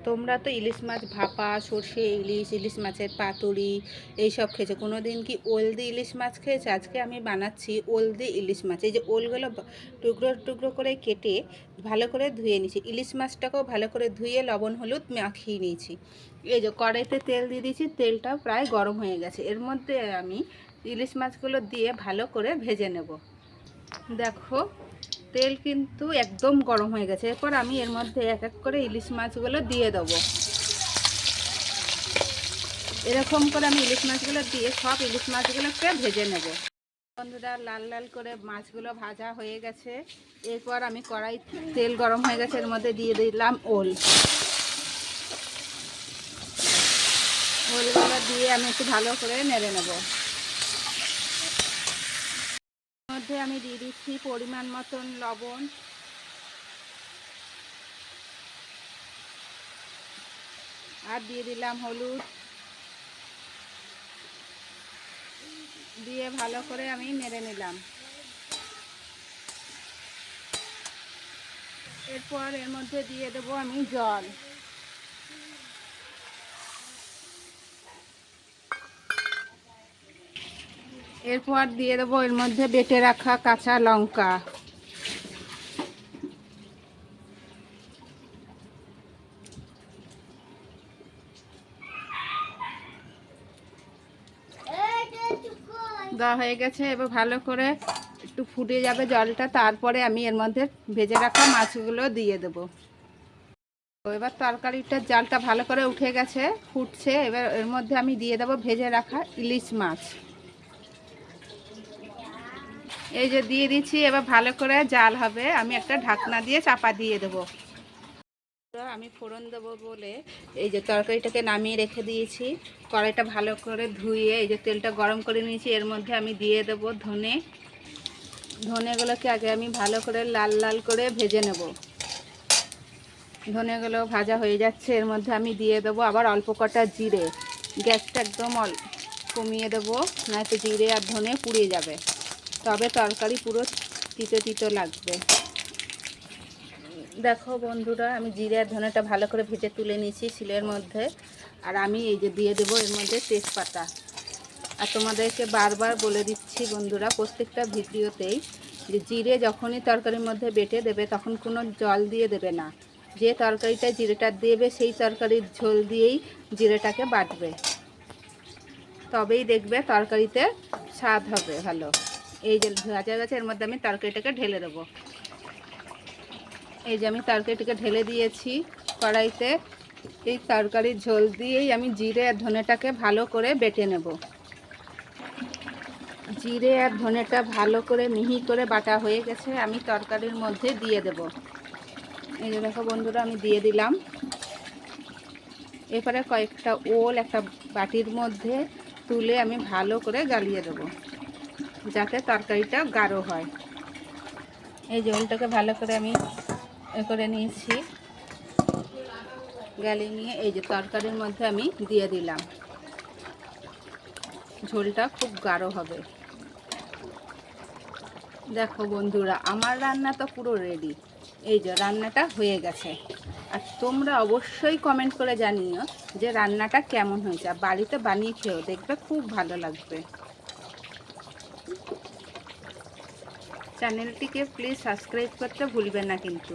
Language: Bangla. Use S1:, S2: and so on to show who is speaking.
S1: তোমরা তো ইলিশ মাছ ভাপা, সর্ষে ইলিশ ইলিশ মাছের পাতুরি এইসব খেয়েছো। কোনো দিন কি ওল ইলিশ মাছ খেয়েছো? আজকে আমি বানাচ্ছি ওল ইলিশ মাছ। এই যে ওলগুলো টুকরো টুকরো করে কেটে ভালো করে ধুয়ে নিয়েছি। ইলিশ মাছটাকেও ভালো করে ধুয়ে লবণ, হলুদ মাখিয়ে নিয়েছি। এই যে কড়াইতে তেল দিয়ে দিয়েছি তেলটাও প্রায় গরম হয়ে গেছে। এর মধ্যে আমি ইলিশ মাছগুলো দিয়ে ভালো করে ভেজে নেব। দেখো তেল কিন্তু একদম গরম হয়ে গেছে। এরপর আমি এর মধ্যে এক এক করে ইলিশ মাছগুলো দিয়ে দেবো। এরকম করে আমি ইলিশ মাছগুলো দিয়ে সব ইলিশ মাছগুলোকে ভেজে নেব। বন্ধুরা, লাল লাল করে মাছগুলো ভাজা হয়ে গেছে। এরপর আমি কড়াই তেল গরম হয়ে গেছে, এর মধ্যে দিয়ে দিলাম ওল। ওলগুলো দিয়ে আমি একটু ভালো করে নেড়ে নেব। মধ্যে আমি দিয়ে দিচ্ছি পরিমাণ মতন লবণ। আর দিয়ে দিলাম হলুদ। দিয়ে ভালো করে আমি নেড়ে নিলাম। এরপর এর মধ্যে দিয়ে দেবো আমি জল। এরপর দিয়ে দেবো এর মধ্যে বেটে রাখা কাঁচা লঙ্কা। দেওয়া হয়ে গেছে, এবার ভালো করে একটু ফুটে যাবে জলটা, তারপরে আমি এর মধ্যে ভেজে রাখা মাছগুলো দিয়ে দেবো। এবার তরকারিটার জালটা ভালো করে উঠে গেছে, ফুটছে, এবার এর মধ্যে আমি দিয়ে দেবো ভেজে রাখা ইলিশ মাছ। এই যে দিয়ে দিচ্ছি, এবার ভালো করে জাল হবে। আমি একটা ঢাকনা দিয়ে চাপা দিয়ে দেবো। আমি ফোড়ন দেবো বলে এই যে তরকারিটাকে নামিয়ে রেখে দিয়েছি। কড়াইটা ভালো করে ধুয়ে এই যে তেলটা গরম করে নিয়েছি, এর মধ্যে আমি দিয়ে দেবো ধনে। ধনেগুলোকে আগে আমি ভালো করে লাল লাল করে ভেজে নেব। ধনেগুলো ভাজা হয়ে যাচ্ছে, এর মধ্যে আমি দিয়ে দেবো আবার অল্প কটা জিরে। গ্যাসটা একদম কমিয়ে দেবো নয়তো জিরে আর ধনে পুড়িয়ে যাবে। তবে তরকারি পুরো তিতো তিতো লাগবে। দেখো বন্ধুরা, আমি জিরে আর ধনেটা ভালো করে ভেজে তুলে নিয়েছি শিলের মধ্যে। আর আমি এই যে দিয়ে দেবো এর মধ্যে তেজপাতা। আর তোমাদেরকে বারবার বলে দিচ্ছি বন্ধুরা, প্রত্যেকটা ভিডিওতেই যে জিরে যখনই তরকারির মধ্যে বেটে দেবে তখন কোনো জল দিয়ে দেবে না। যে তরকারিটা জিরেটা দেবে সেই তরকারির ঝোল দিয়েই জিরেটাকে বাটবে। তবেই দেখবে তরকারিতে স্বাদ হবে ভালো। এই যে ভাজা গেছে এর মধ্যে আমি তরকারিটাকে ঢেলে দেবো। এই যে আমি তরকারিটাকে ঢেলে দিয়েছি কড়াইতে। এই তরকারির ঝোল দিয়েই আমি জিরে আর ধনেটাকে ভালো করে বেটে নেব। জিরে আর ধনেটা ভালো করে মিহি করে বাটা হয়ে গেছে, আমি তরকারির মধ্যে দিয়ে দেব। এই যে দেখো বন্ধুরা, আমি দিয়ে দিলাম। এরপরে কয়েকটা ওল একটা বাটির মধ্যে তুলে আমি ভালো করে গালিয়ে দেবো। যাতে তরকারিটা গাঢ় হয়। এই যে ওলটাকে ভালো করে আমি এ করে নিয়েছি। গালিয়ে নিয়ে এই যে তরকারির মধ্যে আমি দিয়ে দিলাম। ঝোলটা খুব গাঢ় হবে। দেখো বন্ধুরা, আমার রান্না তো পুরো রেডি এই যে রান্নাটা হয়ে গেছে। আর তোমরা অবশ্যই কমেন্ট করে জানিও যে রান্নাটা কেমন হয়েছে। বাড়িতে বানিয়ে খেয়েও দেখবে খুব ভালো লাগবে। চ্যানেলটিকে প্লিজ সাবস্ক্রাইব করতে ভুলবেন না কিন্তু।